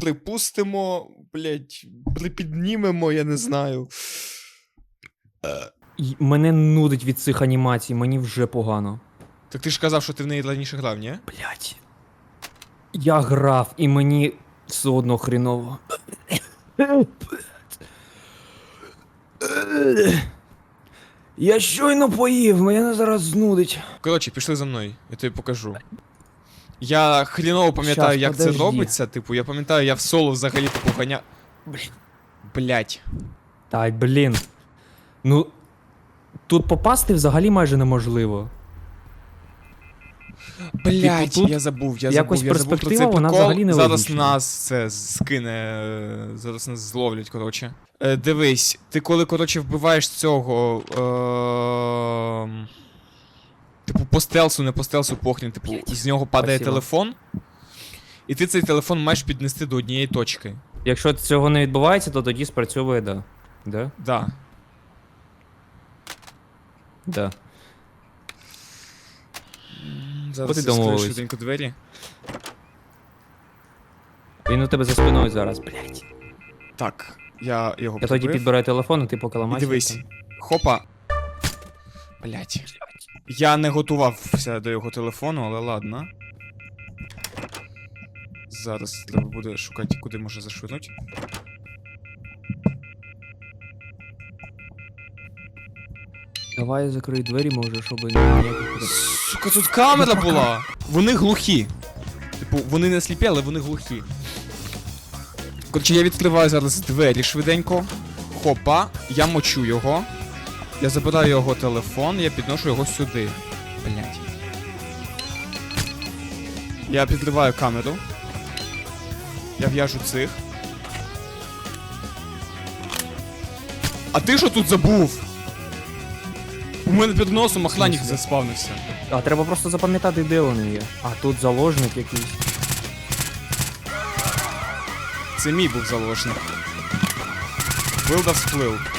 припустимо, блять, припіднімемо, я не знаю. Мене нудить від цих анімацій, мені вже погано. Так ти ж казав, що ти в неї раніше грав, ні? Блять. Я грав, і мені все одно хріново. Я щойно поїв, мене зараз знудить. Коротше, пішли за мною, я тобі покажу. Я хріново пам'ятаю, Щас, як це робиться. Типу, я пам'ятаю, я в соло взагалі типу ганя. Блять. Та блін. Ну. Тут попасти взагалі майже неможливо. Блять, Типу, тут я забув, я якось забув, я забув про перспектива, цей вона прикол. взагалі не Зараз логічна. нас це скине. е, Зараз нас зловлять, коротше. Е, дивись, ти коли, коротше, вбиваєш цього. Е, типу, по стелсу, не по стелсу похрін, типу, з нього падає спасибо. телефон. І ти цей телефон маєш піднести до однієї точки. Якщо цього не відбувається, то тоді спрацьовує да. Да? Да. Да. Зараз От і я скрию домовились. швиденько двері. Він у тебе за спиною зараз, блять. Так, я його Я тоді підбираю телефон, а ти поки І ламайся. дивись. Хопа. Блять. Я не готувався до його телефону, але ладно. Зараз треба буде шукати, куди може зашвирнути. Давай я закрию двері, може, щоб ніяких. Сука, тут камера була! Вони глухі. Типу, вони не сліпі, але вони глухі. Коротше, я відкриваю зараз двері швиденько. Хопа, я мочу його. Я забираю його телефон, я підношу його сюди. Блять. Я підриваю камеру. Я в'яжу цих. А ти що тут забув? У мене під носом охранник заспавнився. А треба просто запам'ятати, де вони є. А тут заложник якийсь. Це мій був заложник. Вилда всплив.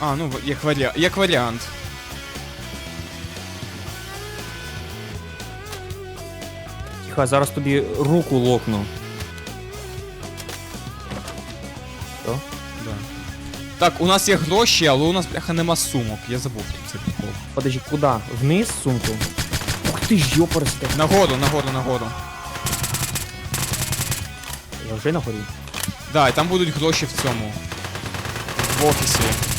А, ну як, варіа... як варіант. Тихо, зараз тобі руку локну. Що? Да. Так, у нас є гроші, але у нас, бляха, нема сумок. Я забув про це прикол. Подожди, куди? Вниз сумку? Ух ти ж йопарсте. Нагору, нагору, нагору. Я вже на горі. Да, і там будуть гроші в цьому. В офісі.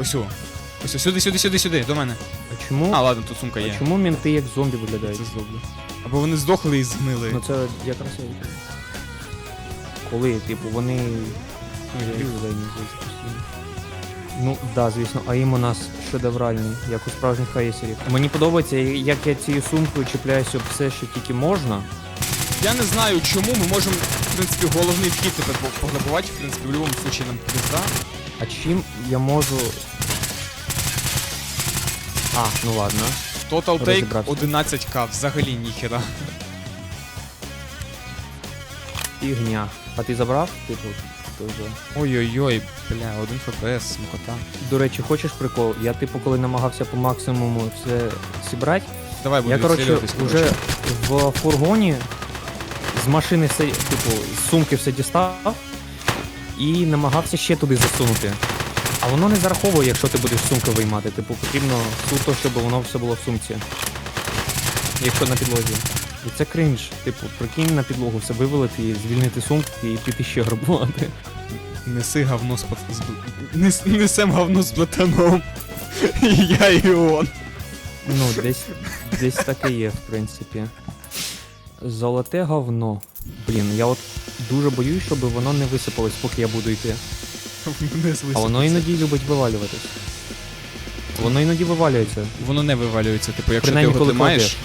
Ось. о. Ось о, сюди, сюди, сюди, сюди, до мене. А чому? А, ладно, тут сумка є. а чому мінти як зомбі виглядають? це зроблю. Або вони здохли і згнили. Ну це якраз я відповім. Коли, типу, вони. Ну, я їх постійно. Ну, да, звісно, а їм у нас шедевральний, як у справжніх хаєсерів. Мені подобається, як я цією сумкою чіпляюся об все, що тільки можна. Я не знаю, чому ми можемо, в принципі, головний вхід тепер по- пограбувати, в принципі, в будь-якому випадку нам пізда. А чим я можу. А, ну ладно. Total take Розібрався. 11к, взагалі ніхера. Фігня. А ти забрав? Типу, ти вже. Ой-ой-ой, бля, один ФПС, смокота. До речі, хочеш прикол? Я, типу, коли намагався по максимуму все зібрати, Давай буду я, коротше, відстрілюватись, вже в фургоні з машини все, типу, з сумки все дістав і намагався ще туди засунути. А воно не зараховує, якщо ти будеш сумку виймати. Типу, потрібно суто, щоб воно все було в сумці. Якщо на підлозі. І це кринж. Типу, прикинь на підлогу все вивалити і звільнити сумку і піти ще грабувати. Неси говно з пат... з... Нес... Несем говно з платаном. І я і он. Ну, десь, десь таке є, в принципі. Золоте говно. Блін, я от дуже боюсь, щоб воно не висипалось, поки я буду йти. Мене А воно іноді любить вивалюватись. Воно іноді вивалюється. Воно не вивалюється, типу, якщо Принаймні, ти його коли тримаєш. кладеш.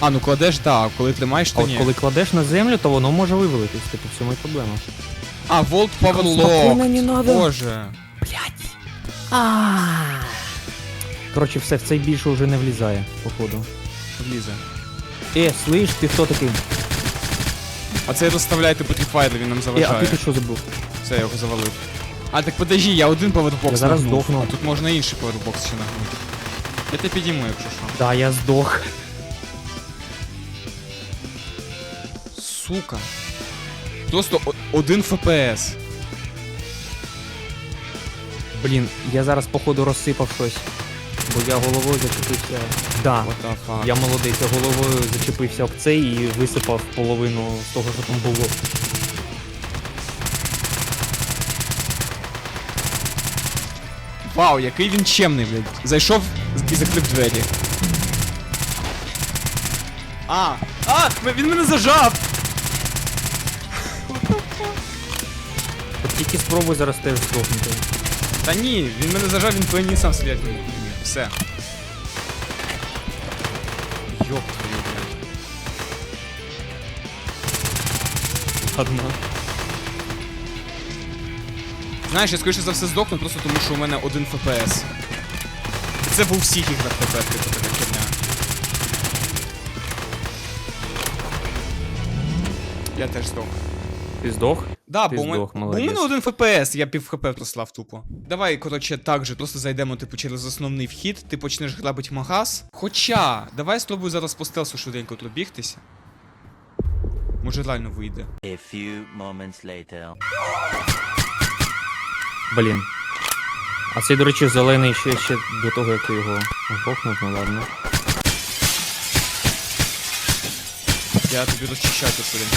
А, ну кладеш, так, а коли тримаєш, А то от ні. коли кладеш на землю, то воно може вивалитись. Типу, в цьому і проблема. А, Volt Power Спокійно, не надо. Боже. Блять. Коротше, все, в цей більше вже не влізає, походу. Влізе. Е, слиш, ти хто такий? А це розставляє типу тріфайдер, він нам Е, а заважає. ти тут що забув? Все, я його завалив. А так подожди, я один повербокс Я зараз нагнув, здохну. А тут можна інший повербокс ще нагнути. Я тебе підійму, якщо що. Да, я здох. Сука. Просто о- один ФПС. Блін, я зараз походу розсипав щось. Бо я головою зачепився. Да, What the fuck? я молодець, я головою зачепився об цей і висипав половину з того, що там було. Вау, який він чемний, блядь. Зайшов і закрив двері. А! А! Він мене зажав! От тільки спробуй зараз теж здохнути. Та ні, він мене зажав, він по мені сам стріляти. Все. Йоп твою, блядь. Ладно. Знаєш, я скоріше за все здохну, просто тому що у мене один ФПС. Це в усіх іграх тепер, типу, така херня. Я теж здох. Ти здох? Да, Ти бо, ми, здох, бо у молодець. мене один ФПС, я пів ХП прослав тупо. Давай, коротше, так же, просто зайдемо, типу, через основний вхід, ти почнеш грабить магаз. Хоча, давай спробуй зараз по стелсу швиденько тут бігтися. Може реально вийде. A few moments later. Блін. А цей, до речі, зелений ще, ще до того, як ти його грохнув, ну ладно. Я тобі розчищаю тут швиденько.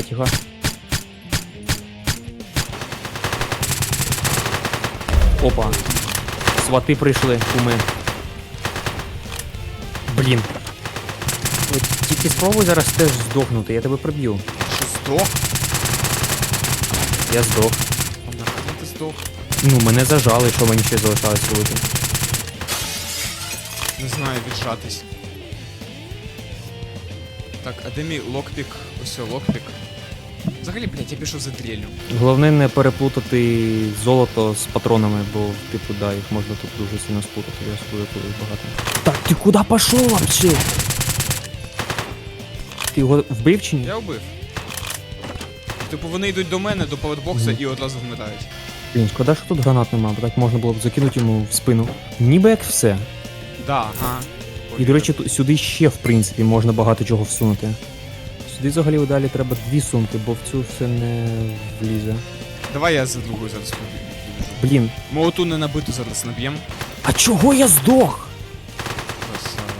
Хатіга. Опа. Свати прийшли, куми. Блін. От тільки спробуй зараз теж здохнути, я тебе приб'ю. Що здох? Я здох. А ти здох? Ну, мене зажали, що мені ще залишалось робити. Не знаю, віджатись. Так, а де мій локпік? Ось о, локпік. Взагалі, блядь, я пішов за дрелью. Головне не переплутати золото з патронами, бо, типу, да, їх можна тут дуже сильно спутати, я спую тут багато. Так, ти куди пішов вообще? Ти його вбив чи ні? Я вбив. Типу вони йдуть до мене, до павербокса Мгм. і одразу вмирають. Блін, шкода, що тут гранат нема, бо так можна було б закинути йому в спину. Ніби як все. Да, ага. І, до речі, ту- сюди ще, в принципі, можна багато чого всунути. Сюди взагалі далі треба дві сумки, бо в цю все не влізе. Давай я за другою зараз побіжу. Блін. Ми оту не набиту зараз наб'єм. А чого я здох? Красава.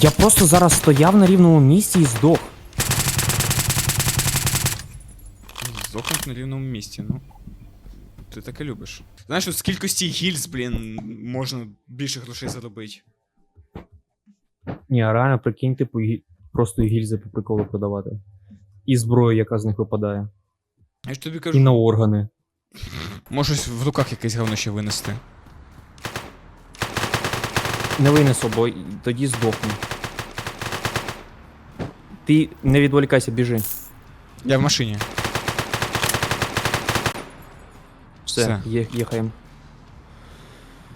Я просто зараз стояв на рівному місці і здох. Здохнуть на рівному місці, ну. Ти таке любиш. Знаєш, от з кількості гільз, блін, можна більше грошей заробити. Ні, а реально, прикинь, типу, гі- просто гільзи по приколу продавати. І зброю, яка з них випадає. Я ж тобі І на органи. можеш в руках якесь говно ще винести. Не винесу, бо тоді здохну. Ти не відволікайся, біжи. Я в машині. Все, Все. Є, їхаємо.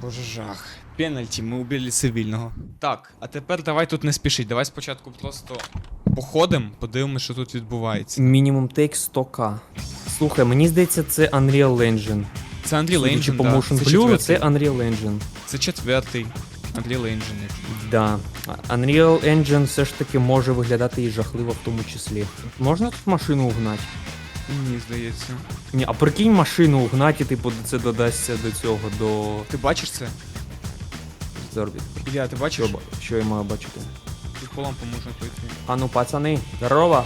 Боже жах. Пенальті, ми убили цивільного. Так, а тепер давай тут не спішить. Давай спочатку просто походимо, подивимося, що тут відбувається. Мінімум тейк 100к. Слухай, мені здається, це Unreal Engine. Це Unreal Судячи Engine, по да. Motion це Blur, це четвертий. Unreal Engine. Це четвертий Unreal Engine. Да. Unreal Engine все ж таки може виглядати і жахливо в тому числі. Можна тут машину угнати? Мені здається. Ні, а прикинь машину угнати, і типу це додасться до цього, до Ти бачиш це? Заробіт. Ілля, ти бачиш? Що, що я маю бачити? Тут по лампам можна пройти. А ну, пацани, здорово!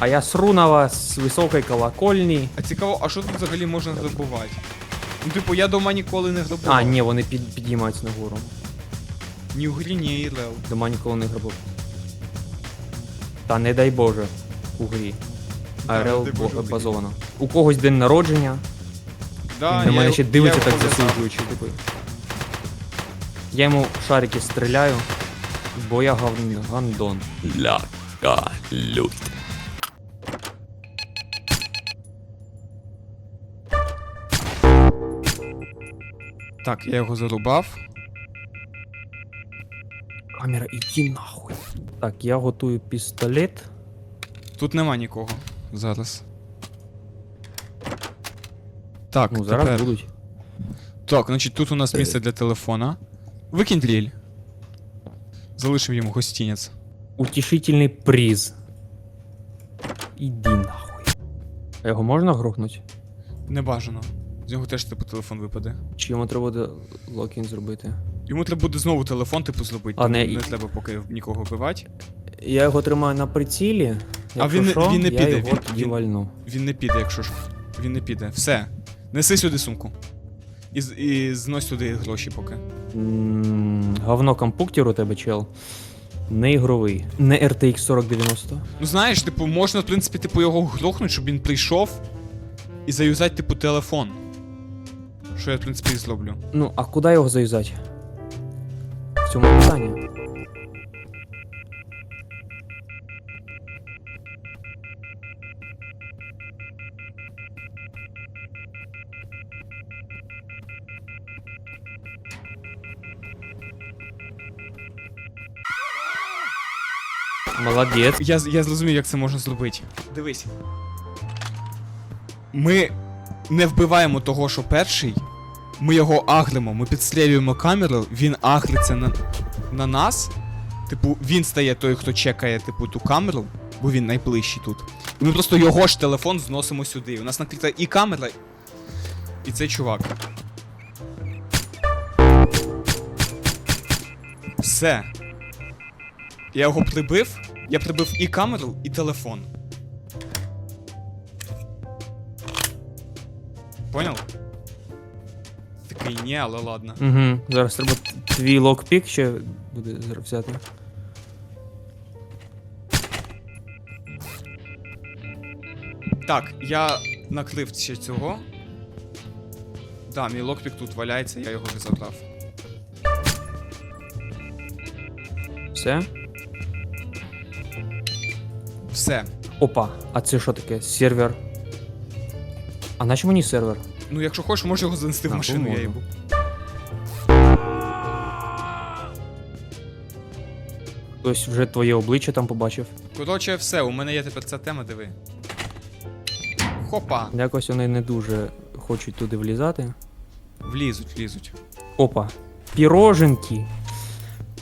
А я сру на вас з високої колокольні. А цікаво, а що тут взагалі можна грабувати? Ну, типу, я дома ніколи не грабував. А, ні, вони під, підіймаються нагору. Ні в грі, ні ІРЛ. Дома ніколи не грабив. Та не дай Боже, у грі. Да, АРЛ не дай Боже, у грі. базовано. У когось день народження, Да, на мене ще дивиться я так засуджуючи, типу. Я йому шарики стріляю, бо я гав- гандон. Ляка лють. Так, я його зарубав. Камера, іди нахуй. Так, я готую пістолет. Тут нема нікого зараз. Так, Ну, зараз тепер. будуть. Так, значить, тут у нас місце для телефона. Викинь дріль. Залишимо йому гостінець. Утішительний приз. Іди нахуй. А його можна грохнути? Не бажано. З нього теж типу телефон випаде. Чи йому треба буде локін зробити? Йому треба буде знову телефон, типу, зробити. А, не- не треба поки нікого вбивати. Я його тримаю на прицілі. Якщо він не- що, він не я піде, його він- тоді він- вальну. Він не піде, якщо ж. Він не піде. Все. Неси сюди сумку. І, і знось туди гроші поки. М, Говно компуктер у тебе, чел. Не ігровий. Не RTX 4090. Ну знаєш, типу, можна, в принципі, типу, його грохнути, щоб він прийшов і заюзати, типу, телефон. Що я, в принципі, і зроблю. Ну, а куди його зав'язати? В цьому питання. Молодець. Я, я зрозумів, як це можна зробити. Дивись. Ми не вбиваємо того, що перший. Ми його агримо, ми підстрілюємо камеру, він агриться на, на нас. Типу, він стає той, хто чекає, типу, ту камеру, бо він найближчий тут. І ми просто його ж телефон зносимо сюди. У нас накрита і камера, і цей чувак. Все. Я його прибив. Я прибив і камеру, і телефон. Понял? Такий ні, але ладно. Угу. Зараз треба твій локпік ще буде зараз взяти. Так, я накрив ще цього. Да, мій локпік тут валяється, я його вже забрав. Все. Все. Опа, а це що таке? Сервер. А на чому мені сервер? Ну, якщо хочеш, можеш його занести в машину, я можна. їбу. Хтось вже твоє обличчя там побачив. Коротше, все, у мене є тепер ця тема, диви. Хопа. Якось вони не дуже хочуть туди влізати. Влізуть, влізуть. Опа. Піроженки.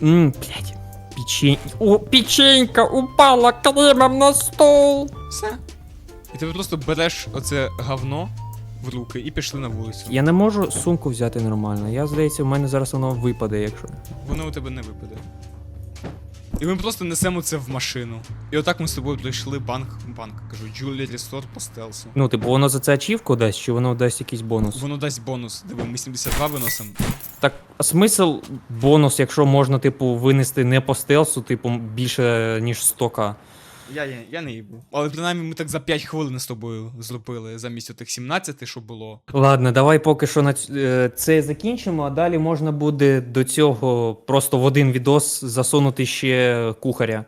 Ммм, блядь. Печень... О, печенька упала кремом на стол. Все. І ти просто береш оце говно в руки і пішли на вулицю. Я не можу сумку взяти нормально. Я, здається, в мене зараз воно випаде, якщо. Воно у тебе не випаде. І ми просто несемо це в машину. І отак ми з тобою пройшли банк, банк, кажу, Jewelry Store по стелсу. Ну, типу, воно за це ачівку дасть, чи воно дасть якийсь бонус? Воно дасть бонус. Диви, ми 72 виносимо. Так, а смисл бонус, якщо можна, типу, винести не по стелсу, типу, більше, ніж 100к. Я, я, я не їбу. Але принаймні ми так за 5 хвилин з тобою зробили замість отих 17, що було. Ладно, давай поки що на ць- е, це закінчимо, а далі можна буде до цього просто в один відос засунути ще кухаря.